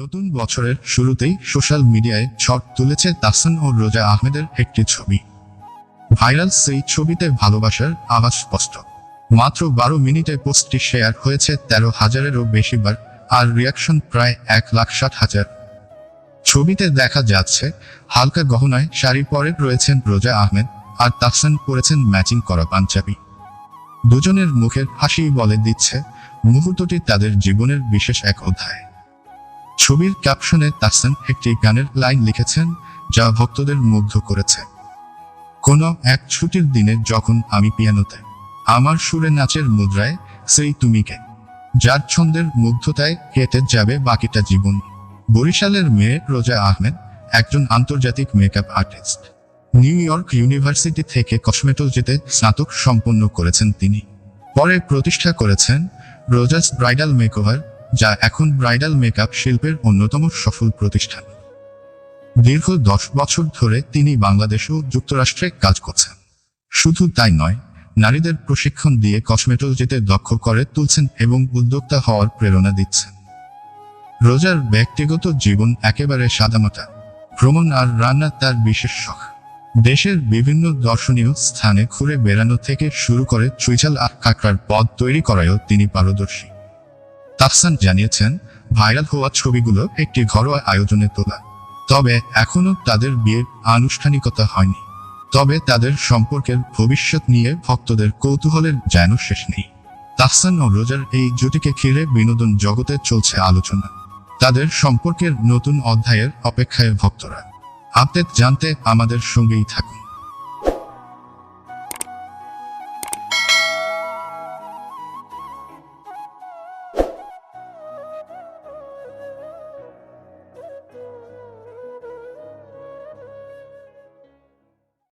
নতুন বছরের শুরুতেই সোশ্যাল মিডিয়ায় ছট তুলেছে তাহসান ও রোজা আহমেদের একটি ছবি। ভাইরাল সেই ছবিতে ভালোবাসার আওয়াজ স্পষ্ট। মাত্র বারো মিনিটে পোস্টটি শেয়ার হয়েছে তেরো হাজারেরও বেশিবার, আর রিয়াকশন প্রায় এক লাখ ষাট হাজার। ছবিতে দেখা যাচ্ছে, হালকা গহনায় শাড়ি পরে রয়েছেন রোজা আহমেদ, আর তাহসান পরেছেন ম্যাচিং করা পাঞ্জাবি। দুজনের মুখের হাসি বলে দিচ্ছে, মুহূর্তটি তাদের জীবনের বিশেষ এক অধ্যায়। ছবির ক্যাপশনে তাহসান একটি গানের লাইন লিখেছেন, যা ভক্তদের মুগ্ধ করেছে। কোনো এক ছুটির দিনে যখন আমি পিয়ানোতে, আমার সুরে নাচের মুদ্রায়, সেই তুমিকে যার ছন্দের মুগ্ধতায় কেটে যাবে বাকিটা জীবন। বরিশালের মেয়ে রোজা আহমেদ একজন আন্তর্জাতিক makeup artist. New York University থেকে কসমেটোলজিতে স্নাতক সম্পন্ন করেছেন তিনি। পরে প্রতিষ্ঠা করেছেন রোজাস ব্রাইডাল মেকওভার যা এখন ব্রাইডাল মেকআপ শিল্পের অন্যতম সফল প্রতিষ্ঠান। দীর্ঘ দশ বছর ধরে তিনি বাংলাদেশ ও যুক্তরাষ্ট্রে কাজ করছেন। শুধু তাই নয়, নারীদের প্রশিক্ষণ দিয়ে কসমেটোলজিতে দক্ষ করে তুলছেন এবং উদ্যোক্তা হওয়ার প্রেরণা দিচ্ছেন। রোজার ব্যক্তিগত জীবন একেবারে সাদামাটা। ভ্রমণ আর রান্না তার বিশেষ শখ। দেশের বিভিন্ন দর্শনীয় স্থানে ঘুরে বেড়ানো থেকে শুরু করে চুইঝাল আর কাঁকড়ার পদ তৈরি করায়ও তিনি পারদর্শী। তাহসান জানিয়েছেন, ভাইরাল হওয়া ছবিগুলো একটি ঘরোয়া আয়োজনে তোলা। তবে এখনও তাদের বিয়ের আনুষ্ঠানিকতা হয়নি। তবে তাদের সম্পর্কের ভবিষ্যৎ নিয়ে ভক্তদের কৌতূহলের যেন শেষ নেই। তাহসান ও রোজার এই জুটিকে ঘিরে বিনোদন জগতে চলছে আলোচনা। তাদের সম্পর্কের নতুন অধ্যায়ের অপেক্ষায় ভক্তরা। আপডেট জানতে আমাদের সঙ্গেই থাকুন।